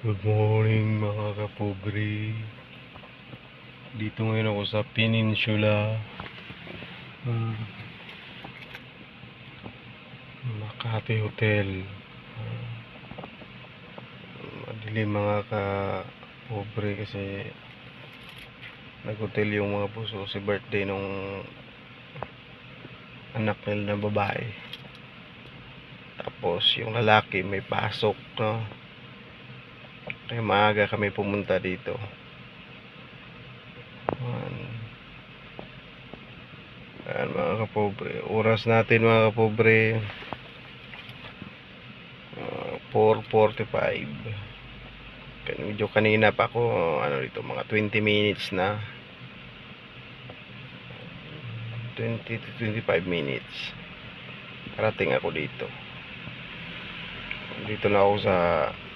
Good morning mga kapobre. Dito ngayon ako sa Peninsula. Ah, Makati Hotel. Ah, madilim mga kapobre kasi nag-hotel yung mga puso si birthday nung anak nila na babae. Tapos yung lalaki may pasok no. Kaya maaga kami pumunta dito. Ayan. Ayan mga kapobre. Oras natin mga kapobre. Uh, 4.45. Kan- Medyo kanina pa ako, ano dito, mga 20 minutes na. 20 to 25 minutes. Karating ako dito. Dito na ako sa ah,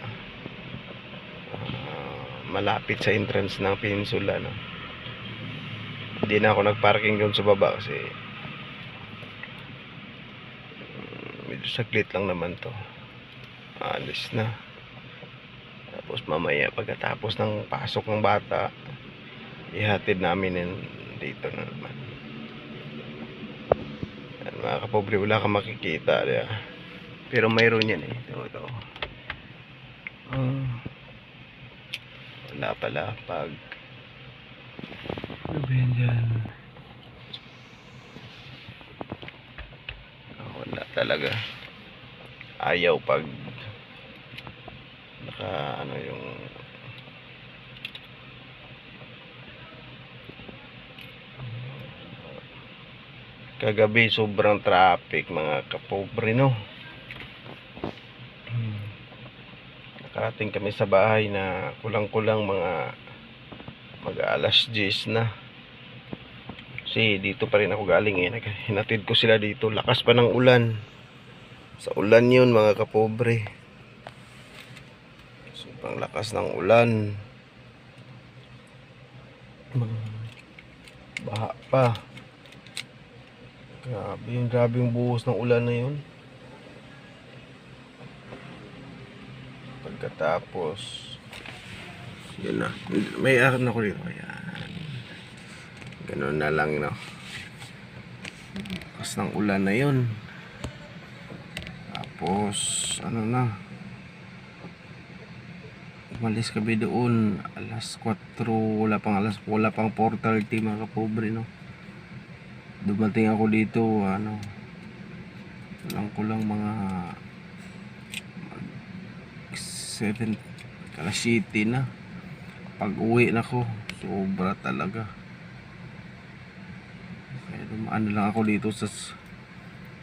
malapit sa entrance ng peninsula no. Hindi na ako nagparking doon sa baba kasi mm, medyo saglit lang naman to. Alis na. Tapos mamaya pagkatapos ng pasok ng bata, ihatid namin yan dito na naman. Yan, mga kapobre, wala kang makikita. Diba? Pero mayroon yan eh. Ito, ito. Ah. Wala pala pag ano ba yan dyan? Wala talaga. Ayaw pag naka ano yung kagabi sobrang traffic mga kapobre no nakarating kami sa bahay na kulang-kulang mga mag alas 10 na. Kasi dito pa rin ako galing eh. Hinatid ko sila dito. Lakas pa ng ulan. Sa ulan yun mga kapobre. Sobrang lakas ng ulan. Baha pa. Grabe yung grabe yung buhos ng ulan na yun pagkatapos yun na. May akin ako dito ayan. Ganun na lang no? Lakas ng ulan na yun. Tapos ano na? Umalis kami doon. Alas 4 wala pang alas wala pang 4.30 mga kapobre no? Dumating ako dito ano? Kulang kulang mga 7 alas 7 na. Pag uwi na ko sobra talaga. Kaya dumaan lang ako dito sa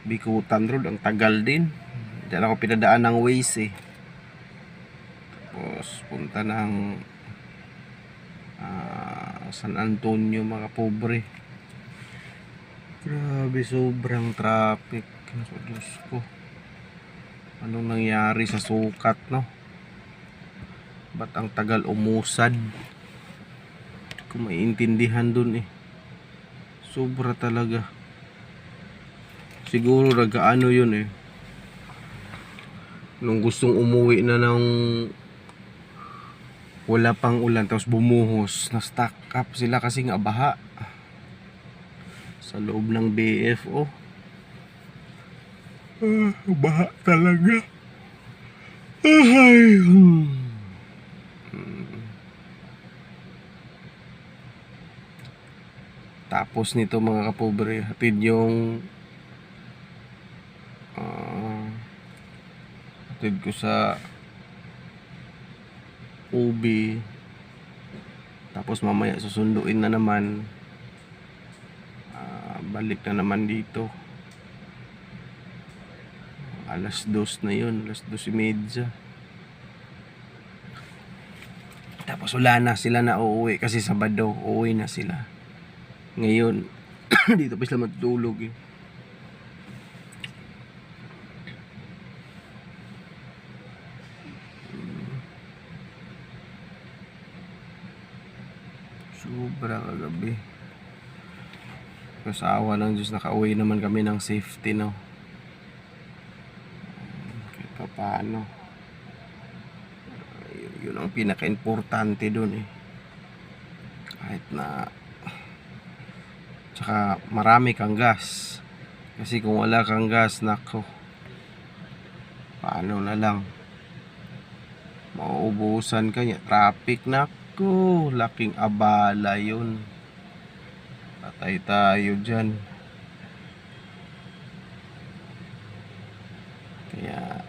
Bikutan Road. Ang tagal din. Diyan ako pinadaan ng Waze eh. Tapos punta ng ah, San Antonio mga pobre. Grabe sobrang traffic. Sa Diyos ko. Anong nangyari sa sukat no ba't ang tagal umusad? Hindi ko maintindihan dun eh. Sobra talaga. Siguro nagaano yun eh. Nung gustong umuwi na ng wala pang ulan tapos bumuhos na stack up sila kasi nga baha. Sa loob ng BFO ah, baha talaga. Ay hmm. Tapos nito mga kapobre, hatid yung ah, hatid ko sa ubi. Tapos mamaya susunduin na naman. Ah, balik na naman dito. Alas dos na yun, alas dos imedya. Tapos wala na sila na uuwi kasi Sabado, uuwi na sila. Ngayon, dito pa sila matutulog eh. Sobra kagabi. Kasawa ng Diyos, nakauwi naman kami ng safety, no? Kahit pa paano. Ay, Yun ang pinaka-importante doon eh. Kahit na tsaka marami kang gas. Kasi kung wala kang gas, nako. Paano na lang? Mauubusan ka niya. Traffic, nako. Laking abala yun. Patay tayo dyan. Kaya,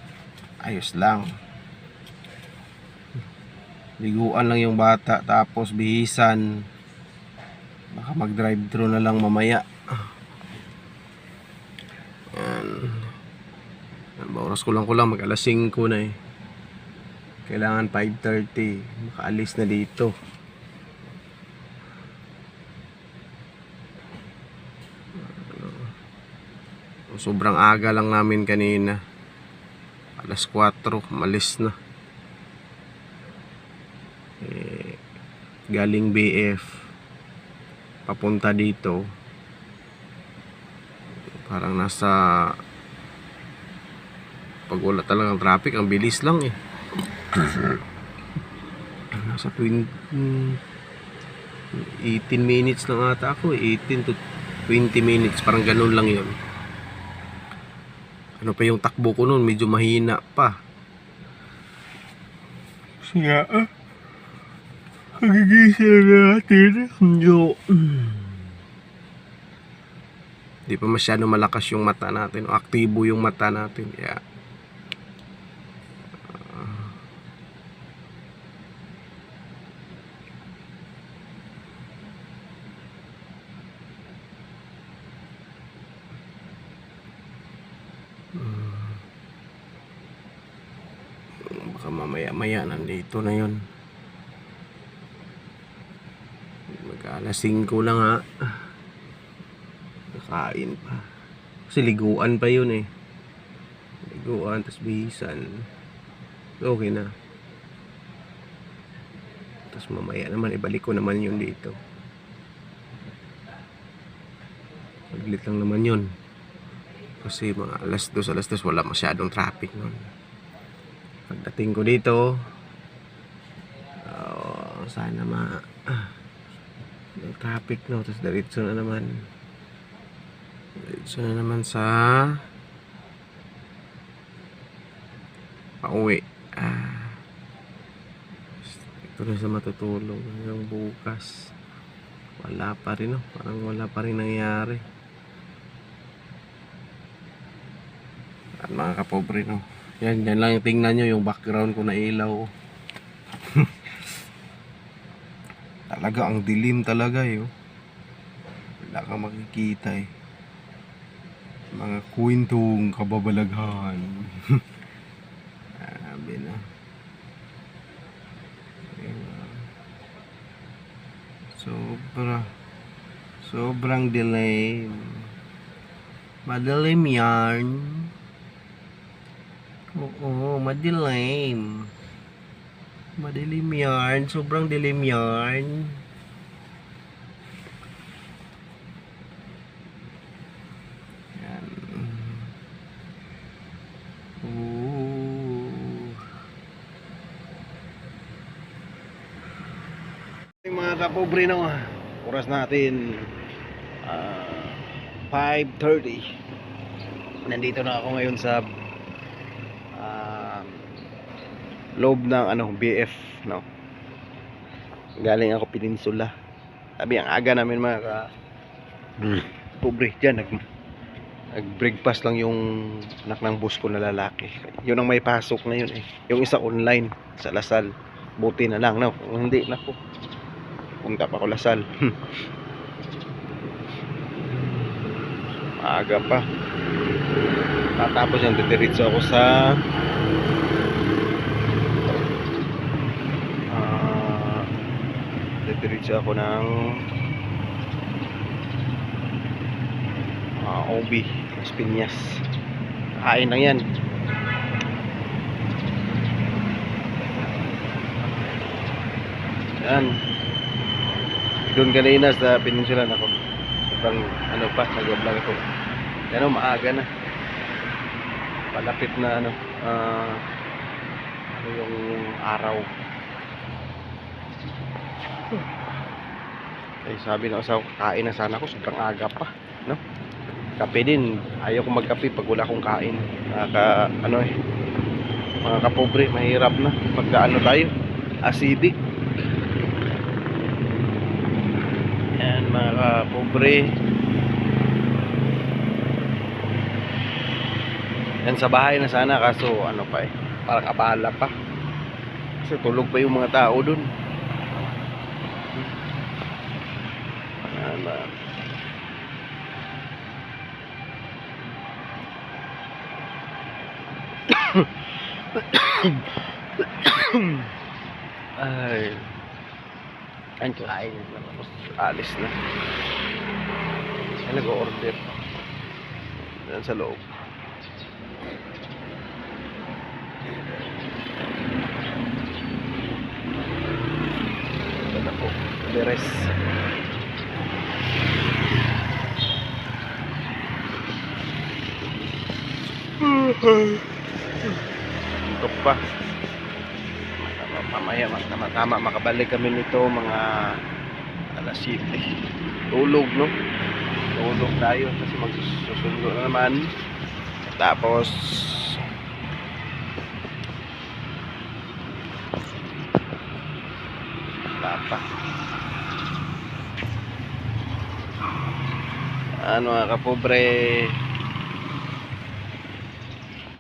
ayos lang. Liguan lang yung bata, tapos bihisan. Baka mag-drive thru na lang mamaya. Yan ba, oras ko lang ko lang, mag alas 5 na eh. Kailangan 5.30. Makaalis na dito. Sobrang aga lang namin kanina. Alas 4, malis na. Eh, galing BF. Papunta dito. Parang nasa pag wala talagang traffic, ang bilis lang eh. Nasa 20, 18 minutes lang ata ako eh. 18 to 20 minutes, parang ganun lang yun. Ano pa yung takbo ko nun, medyo mahina pa. Siya ah. Hagigising na natin. Yo. Di pa masyado malakas yung mata natin. Aktibo yung mata natin. Yeah. Baka mamaya maya nandito na yun. Mag-alas 5 lang ha. Kakain pa. Kasi liguan pa yun eh. Liguan, tas bihisan. Okay na. Tapos mamaya naman, ibalik ko naman yun dito. Saglit lang naman yun. Kasi mga alas 2, alas 2, wala masyadong traffic nun. Pagdating ko dito, oh, sana ma... Ah, traffic no, tapos diretso na naman. Diretso na naman sa... Pauwi. Ah, ito na sa matutulog hanggang bukas. Wala pa rin, no? Parang wala pa rin nangyari. At mga kapobre, no? Yan, yan lang tingnan nyo, yung background ko na ilaw. Talaga, ang dilim talaga, eh. oh. Wala kang makikita, eh. Mga kwentong kababalaghan. Sabi na. Ayun. Sobra. Sobrang dilim. Madilim yarn. Oo, madilim. Madilim yarn. Sobrang dilim yarn. Yan. Ooh. Mga kapobre no, oras natin ah, 5.30 nandito na ako ngayon sa ah, loob ng ano, BF no? Galing ako peninsula. Sabi ang aga namin mga ka pobre dyan. Nag, nag breakfast lang yung anak ng boss ko na lalaki. Yun ang may pasok na yun eh. Yung isa online sa Lasal. Buti na lang no? Kung hindi na po punta pa ako Lasal. Maaga pa. Tatapos yan didiretso ako sa ah didiretso ako ng ah OB Las Piñas. Kain lang yan. Yan. Doon kanina sa peninsula na ako sobrang ano pa nag-vlog ako. Ano maaga na. Palapit na ano ah, ano yung araw Ay, sabi ng asawa, kain na sana ako, sobrang aga pa, no? Kape din, ayaw ko magkape pag wala akong kain. Nakaka, ano eh, mga kapobre, mahirap na. Pagka ano tayo, acidic. Yan, mga kapobre. Yan sa bahay na sana, kaso ano pa eh, parang abala pa. Kasi tulog pa yung mga tao dun. Mga Ay. Ang kain na tapos alis na. Ay, nag-order. Diyan sa loob. Ito na po. Beres. Ito pa. Mamaya tama, tama makabalik kami nito mga alas 7 tulog no? Tulog tayo kasi magsusundo na naman. Tapos wala pa. Ano mga kapobre